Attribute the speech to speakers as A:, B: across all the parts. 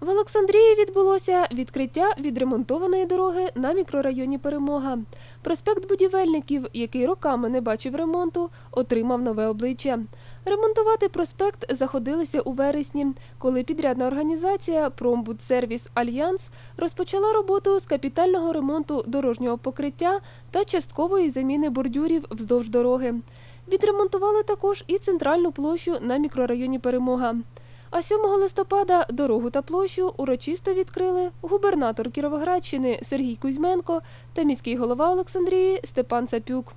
A: В Олександрії відбулося відкриття відремонтованої дороги на мікрорайоні Перемога. Проспект будівельників, який роками не бачив ремонту, отримав нове обличчя. Ремонтувати проспект заходилися у вересні, коли підрядна організація Промбудсервіс Альянс розпочала роботу з капітального ремонту дорожнього покриття та часткової заміни бордюрів вздовж дороги. Відремонтували також і центральну площу на мікрорайоні Перемога. А 7 листопада дорогу та площу урочисто відкрили губернатор Кіровоградщини Сергій Кузьменко та міський голова Олександрії Степан Цапюк.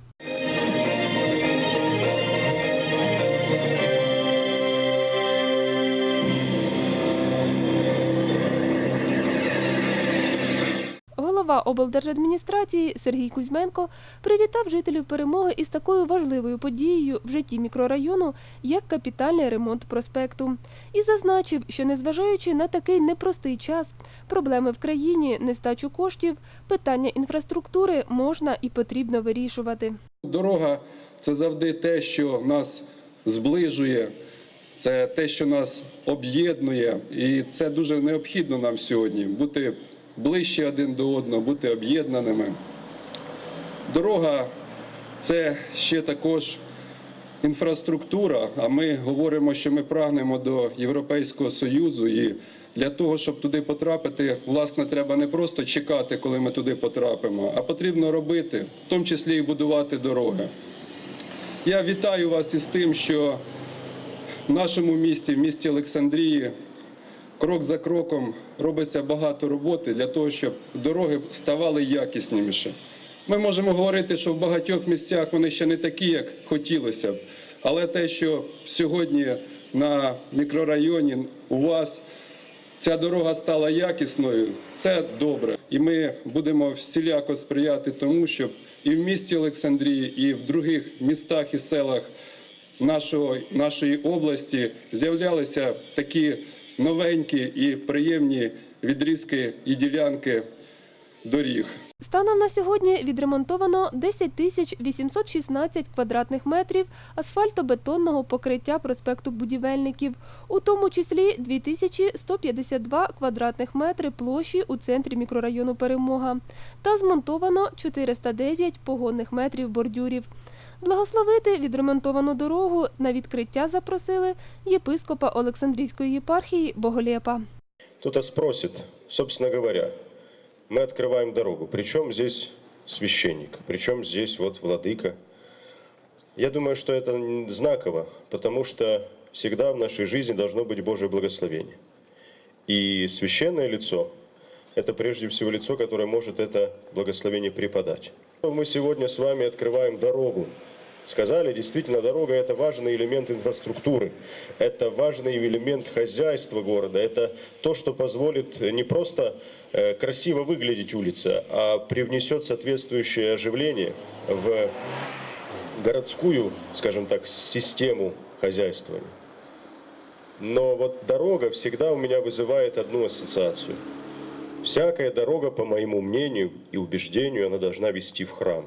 A: Голова облдержадміністрації Сергій Кузьменко привітав жителів перемоги із такою важливою подією в житті мікрорайону, як капітальний ремонт проспекту, і зазначив, що незважаючи на такий непростий час, проблеми в країні, нестачу коштів, питання інфраструктури можна і потрібно вирішувати.
B: Дорога це завжди те, що нас зближує, це те, що нас об'єднує, і це дуже необхідно нам сьогодні бути ближче один до одного, бути об'єднаними. Дорога це ще також інфраструктура. А ми говоримо, що ми прагнемо до Європейського Союзу. І для того, щоб туди потрапити, власне, треба не просто чекати, коли ми туди потрапимо, а потрібно робити, в тому числі і будувати дороги. Я вітаю вас із тим, що в нашому місті, в місті Олександрії, крок за кроком робиться багато роботи для того, щоб дороги ставали якісніші. Ми можемо говорити, що в багатьох місцях вони ще не такі, як хотілося б. Але те, що сьогодні на мікрорайоні у вас ця дорога стала якісною, це добре. І ми будемо всіляко сприяти тому, щоб і в місті Олександрії, і в других містах і селах нашої області з'являлися такі новенькі і приємні відрізки і ділянки доріг.
A: Станом на сьогодні відремонтовано 10 тисяч 816 квадратних метрів асфальтобетонного покриття проспекту будівельників, у тому числі 2152 квадратних метри площі у центрі мікрорайону Перемога, та змонтовано 409 погонних метрів бордюрів. Благословити відремонтовану дорогу на відкриття запросили єпископа Олександрійської єпархії Боголєпа.
C: Кто-то спросит, собственно говоря, мы открываем дорогу. Причем здесь священник, причем здесь вот владыка. Я думаю, что это знаково, потому что всегда в нашей жизни должно быть Божье благословение. И священное лицо – это прежде всего лицо, которое может это благословение преподать. Мы сегодня с вами открываем дорогу. Сказали, действительно, дорога – это важный элемент инфраструктуры, это важный элемент хозяйства города, это то, что позволит не просто э, красиво выглядеть улица, а привнесет соответствующее оживление в городскую, скажем так, систему хозяйствования. Но вот дорога всегда у меня вызывает одну ассоциацию. Всякая дорога, по моему мнению и убеждению, она должна вести в храм.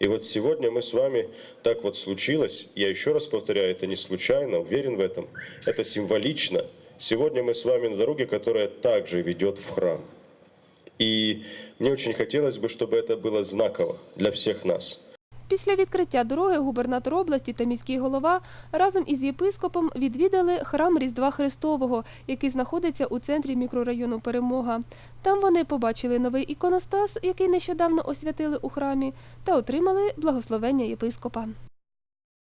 C: И вот сегодня мы с вами, так вот случилось, я еще раз повторяю, это не случайно, уверен в этом, это символично. Сегодня мы с вами на дороге, которая также ведет в храм. И мне очень хотелось бы, чтобы это было знаково для всех нас.
A: Після відкриття дороги губернатор області та міський голова разом із єпископом відвідали храм Різдва Христового, який знаходиться у центрі мікрорайону Перемога. Там вони побачили новий іконостас, який нещодавно освятили у храмі, та отримали благословення єпископа.